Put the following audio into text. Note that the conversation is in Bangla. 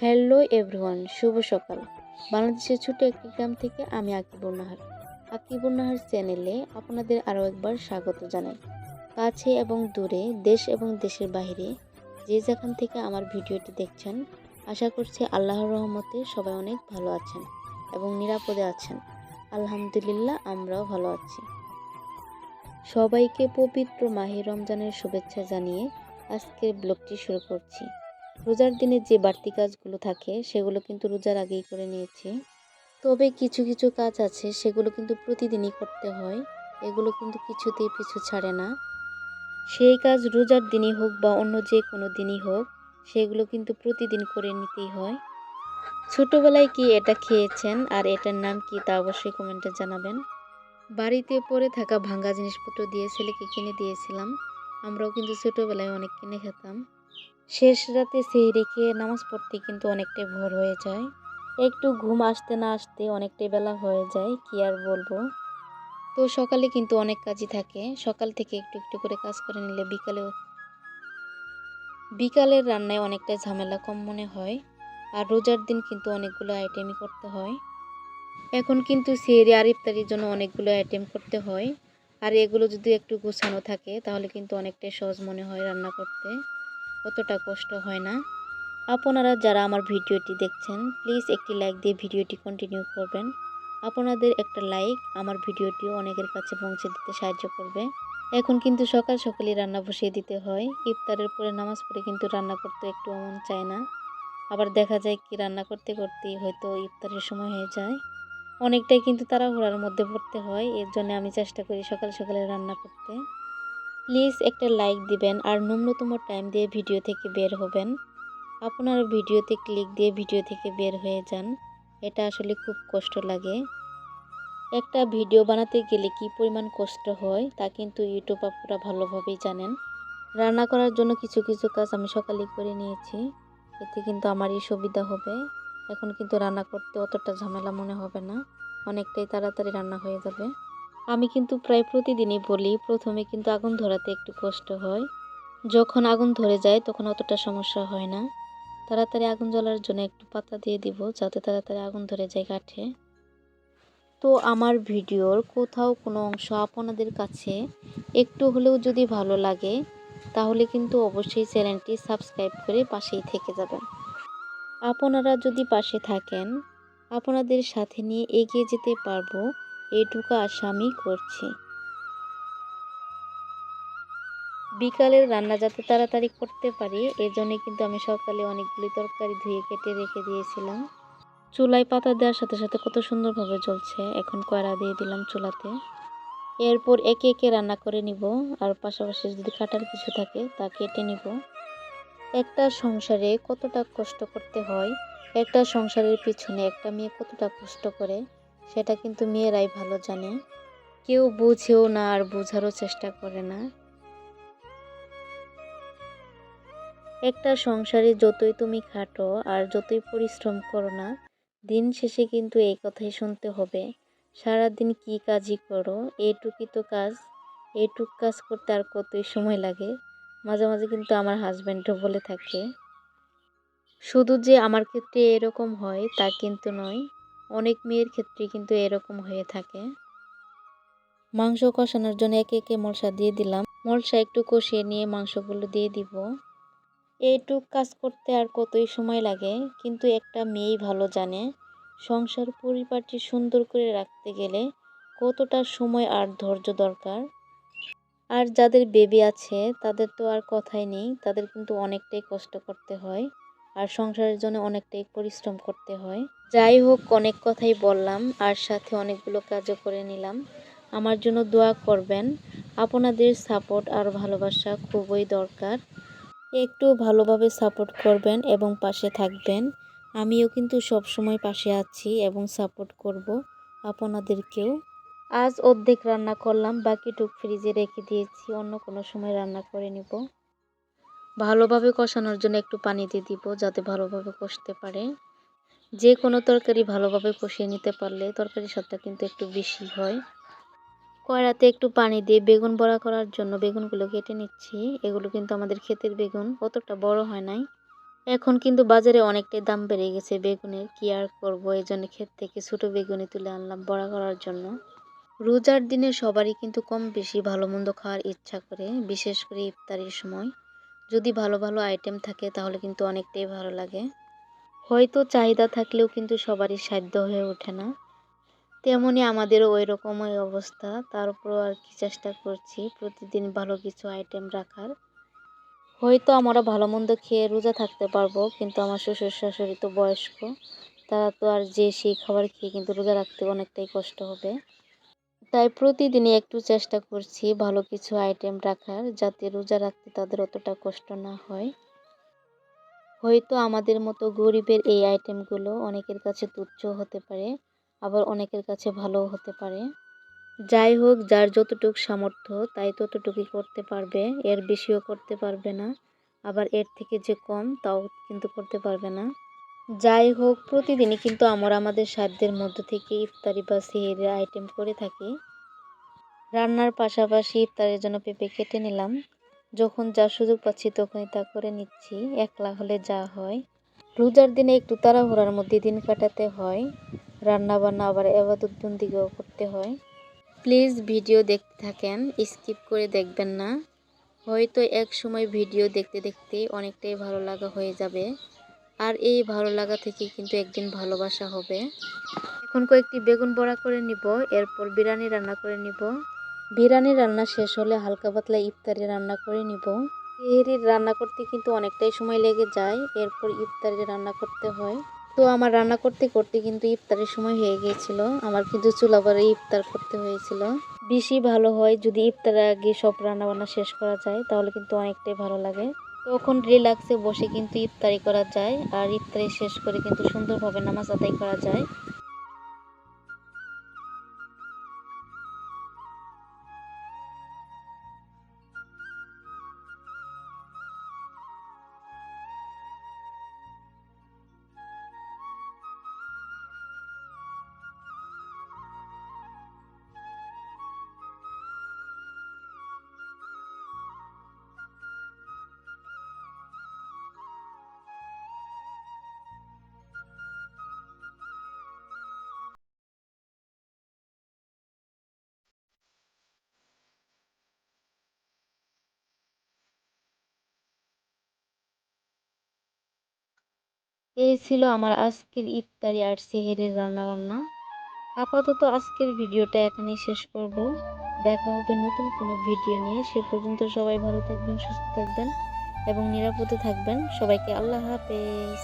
হ্যালো এভরিওয়ান, শুভ সকাল। বাংলাদেশের ছোট একটি গ্রাম থেকে আমি আকিবুর নাহার। আকিবুর নাহার চ্যানেলে আপনাদের আরও একবার স্বাগত জানাই। কাছে এবং দূরে, দেশ এবং দেশের বাইরে যে যেখান থেকে আমার ভিডিওটি দেখছেন, আশা করছি আল্লাহর রহমতে সবাই অনেক ভালো আছেন এবং নিরাপদে আছেন। আলহামদুলিল্লাহ, আমরাও ভালো আছি। সবাইকে পবিত্র মাহি রমজানের শুভেচ্ছা জানিয়ে আজকের ব্লগটি শুরু করছি। রোজার দিনে যে বাড়তি কাজগুলো থাকে, সেগুলো কিন্তু রোজার আগেই করে নিয়েছি। তবে কিছু কিছু কাজ আছে, সেগুলো কিন্তু প্রতিদিনই করতে হয়। এগুলো কিন্তু কিছুতেই পিছু ছাড়ে না। সেই কাজ রোজার দিনই হোক বা অন্য যে কোনো দিনই হোক, সেগুলো কিন্তু প্রতিদিন করে নিতেই হয়। ছোটোবেলায় কি এটা খেয়েছেন? আর এটার নাম কি তা অবশ্যই কমেন্টে জানাবেন। বাড়িতে পড়ে থাকা ভাঙ্গা জিনিসপত্র দিয়ে ছেলেকে কিনে দিয়েছিলাম। আমরাও কিন্তু ছোটোবেলায় অনেক কিনে খেতাম। শেষ রাতে সেহরি খেয়ে নামাজ পড়তে কিন্তু অনেকটাই ভোর হয়ে যায়। একটু ঘুম আসতে না আসতে অনেকটাই বেলা হয়ে যায়, কি আর বলব? তো সকালে কিন্তু অনেক কাজই থাকে। সকাল থেকে একটু একটু করে কাজ করে নিলে বিকালেও বিকালের রান্নায় অনেকটা ঝামেলা কম মনে হয়, আর রোজার দিন কিন্তু অনেকগুলো আইটেমই করতে হয়। এখন কিন্তু সেহরি আর ইফতারির জন্য অনেকগুলো আইটেম করতে হয়, আর এগুলো যদি একটু গোছানো থাকে তাহলে কিন্তু অনেকটাই সহজ মনে হয় রান্না করতে। অতটা কষ্ট হয় না। আপনারা যারা আমার ভিডিওটি দেখছেন প্লিজ একটি লাইক দিয়ে ভিডিওটি কন্টিনিউ করবেন। আপনাদের একটা লাইক আমার ভিডিওটিও অনেকের কাছে পৌঁছে দিতে সাহায্য করবে। এখন কিন্তু সকাল সকালই রান্না বসিয়ে দিতে হয়। ইফতারের পরে নামাজ পড়ে কিন্তু রান্না করতে একটু মন চায় না। আবার দেখা যায় কি রান্না করতে করতেই হয়তো ইফতারের সময় হয়ে যায়। অনেকটাই কিন্তু তারা তাড়াহুড়ার মধ্যে পড়তে হয়। এর জন্য আমি চেষ্টা করি সকাল সকালে রান্না করতে। প্লিজ একটা লাইক দিবেন আর ন্যূনতম টাইম দিয়ে ভিডিও থেকে বের হবেন। আপনার ভিডিওতে ক্লিক দিয়ে ভিডিও থেকে বের হয়ে যান। এটা আসলে খুব কষ্ট লাগে। একটা ভিডিও বানাতে গেলে কি পরিমাণ কষ্ট হয় তা কিন্তু ইউটিউব আপনারা ভালোভাবেই জানেন। রান্না করার জন্য কিছু কিছু কাজ আমি সকালে করে নিয়েছি। এতে কিন্তু আমারই সুবিধা হবে। এখন কিন্তু রান্না করতে অতটা ঝামেলা মনে হবে না। অনেকটাই তাড়াতাড়ি রান্না হয়ে যাবে। আমি কিন্তু প্রায় প্রতিদিনই বলি, প্রথমে কিন্তু আগুন ধরাতে একটু কষ্ট হয়। যখন আগুন ধরে যায়, তখন অতটা সমস্যা হয় না। তাড়াতাড়ি আগুন জ্বলার জন্য একটু পাতা দিয়ে দিব, যাতে তাড়াতাড়ি আগুন ধরে যায় কাঠে। তো আমার ভিডিওর কোথাও কোনো অংশ আপনাদের কাছে একটু হলেও যদি ভালো লাগে, তাহলে কিন্তু অবশ্যই চ্যানেলটি সাবস্ক্রাইব করে পাশেই থেকে যাবেন। আপনারা যদি পাশে থাকেন, আপনাদের সাথে নিয়ে এগিয়ে যেতে পারব। এইটুকু আশা করছি। বিকালের রান্না যাতে তাড়াতাড়ি করতে পারি এই জন্য কিন্তু আমি সকালে অনেকগুলি তরকারি ধুয়ে কেটে রেখে দিয়েছিলাম। চুলায় পাতা দেওয়ার সাথে সাথে কত সুন্দরভাবে জ্বলছে, এখন কয়রা দিয়ে দিলাম চুলাতে। এরপর একে একে রান্না করে নিব, আর পাশাপাশি যদি কাটার কিছু থাকে তা কেটে নিব। একটা সংসারে কতটা কষ্ট করতে হয়, একটা সংসারের পিছনে একটা মেয়ে কতটা কষ্ট করে সেটা কিন্তু মেয়েরাই ভালো জানে। কেউ বুঝেও না আর বোঝারও চেষ্টা করে না। একটা সংসারে যতই তুমি খাটো আর যতই পরিশ্রম করো না, দিন শেষে কিন্তু এই কথাই শুনতে হবে। সারাদিন কি কাজই করো? এইটুকুই তো কাজ। এইটুক কাজ করতে আর কতই সময় লাগে? মাঝে মাঝে কিন্তু আমার হাজব্যান্ডও বলে থাকে। শুধু যে আমার ক্ষেত্রে এরকম হয় তা কিন্তু নয়। অনেক মেয়ের ক্ষেত্রে কিন্তু এরকম হয়ে থাকে। মাংস কষানোর জন্য একে একে মলসা দিয়ে দিলাম। মলসা একটু কষিয়ে নিয়ে মাংসগুলো দিয়ে দিব। এইটুক কাজ করতে আর কতই সময় লাগে, কিন্তু একটা মেয়েই ভালো জানে। সংসার পরিবারটি সুন্দর করে রাখতে গেলে কতটা সময় আর ধৈর্য দরকার। আর যাদের বেবি আছে, তাদের তো আর কথাই নেই, তাদের কিন্তু অনেকটাই কষ্ট করতে হয়। আর সংসারের জন্য অনেকটাই পরিশ্রম করতে হয়। যাই হোক, অনেক কথাই বললাম আর সাথে অনেকগুলো কাজও করে নিলাম। আমার জন্য দোয়া করবেন। আপনাদের সাপোর্ট আর ভালোবাসা খুবই দরকার। একটু ভালোভাবে সাপোর্ট করবেন এবং পাশে থাকবেন। আমিও কিন্তু সব সময় পাশে আছি এবং সাপোর্ট করব আপনাদেরকেও। আজ অর্ধেক রান্না করলাম বাকিটুক ফ্রিজে রেখে দিয়েছি, অন্য কোনো সময় রান্না করে নিব। ভালোভাবে কষানোর জন্য একটু পানি দিয়ে দিব যাতে ভালোভাবে কষতে পারে। যে কোনো তরকারি ভালোভাবে কষিয়ে নিতে পারলে তরকারির স্বাদটা কিন্তু একটু বেশি হয়। কড়াতে একটু পানি দিয়ে বেগুন বড়া করার জন্য বেগুনগুলো কেটে নিচ্ছি। এগুলো কিন্তু আমাদের ক্ষেতের বেগুন, অতটা বড় হয় নাই। এখন কিন্তু বাজারে অনেকটাই দাম বেড়ে গেছে বেগুনের, কি আর করব? এই জন্য ক্ষেত থেকে ছোটো বেগুনি তুলে আনলাম বড়া করার জন্য। রোজার দিনে সবারই কিন্তু কম বেশি ভালো মন্দ খাওয়ার ইচ্ছা করে, বিশেষ করে ইফতারির সময়। যদি ভালো ভালো আইটেম থাকে, তাহলে কিন্তু অনেকটাই ভালো লাগে। হয়তো চাহিদা থাকলেও কিন্তু সবারই সাধ্য হয়ে ওঠে না। তেমনই আমাদেরও ওই রকমই অবস্থা। তার উপরও আর কি চেষ্টা করছি প্রতিদিন ভালো কিছু আইটেম রাখার। হয়তো আমরা ভালো মন্দ খেয়ে রোজা থাকতে পারব, কিন্তু আমার শ্বশুর শাশুড়ি তো বয়স্ক। তারা তো আর যে সেই খাবার খেয়ে কিন্তু রোজা রাখতে অনেকটাই কষ্ট হবে। তাই প্রতিদিনই একটু চেষ্টা করছি ভালো কিছু আইটেম রাখার, যাতে রোজা রাখতে তাদের অতটা কষ্ট না হয়। হয়তো আমাদের মতো গরিবের এই আইটেমগুলো অনেকের কাছে তুচ্ছ হতে পারে, আবার অনেকের কাছে ভালোও হতে পারে। যাই হোক, যার যতটুক সামর্থ্য, তাই ততটুকুই করতে পারবে, এর বেশিও করতে পারবে না। আবার এর থেকে যে কম, তাও কিন্তু করতে পারবে না। যাই হোক, প্রতিদিনই কিন্তু আমরা আমাদের সাধ্যের মধ্য থেকে ইফতারি বা সেহেরের আইটেম করে থাকি। রান্নার পাশাপাশি ইফতারের জন্য পেঁপে কেটে নিলাম। যখন যা সুযোগ পাচ্ছি তখনই তা করে নিচ্ছি। একলা হলে যা হয়। রোজার দিনে একটু তাড়াহুড়ার মধ্যে দিন কাটাতে হয়। রান্না বান্না আবার এবাদত বন্দিকেও করতে হয়। প্লিজ ভিডিও দেখতে থাকেন, স্কিপ করে দেখবেন না। হয়তো এক সময় ভিডিও দেখতে দেখতে অনেকটাই ভালো লাগা হয়ে যাবে। আর এই ভালো লাগা থেকে কিন্তু একদিন ভালোবাসা হবে। এখন কয়েকটি বেগুন বড়া করে নিব, এরপর বিরিয়ানি রান্না করে নিব। বিরিয়ানি রান্না শেষ হলে হালকা পাতলা ইফতারি রান্না করে নিব। এহেরির রান্না করতে কিন্তু অনেকটাই সময় লেগে যায়, এরপর ইফতারি রান্না করতে হয়। তো আমার রান্না করতে করতে কিন্তু ইফতারের সময় হয়ে গিয়েছিল। আমার কিন্তু চুলা পরে ইফতার করতে হয়েছিল। বেশি ভালো হয় যদি ইফতারের আগে সব রান্না বান্না শেষ করা যায়, তাহলে কিন্তু অনেকটাই ভালো লাগে। তখন রিল্যাক্সে বসে কিন্তু ইফতারি করা যায়, আর ইফতারি শেষ করে কিন্তু সুন্দরভাবে নামাজ আদায় করা যায়। এই ছিল আমার আজকের ইফতারি আর সেহেরের রান্না বান্না আপাতত আজকের ভিডিওটা এখানেই শেষ করব। দেখা হবে নতুন কোনো ভিডিও নিয়ে। সে পর্যন্ত সবাই ভালো থাকবেন, সুস্থ থাকবেন এবং নিরাপদে থাকবেন। সবাইকে আল্লাহ হাফেজ।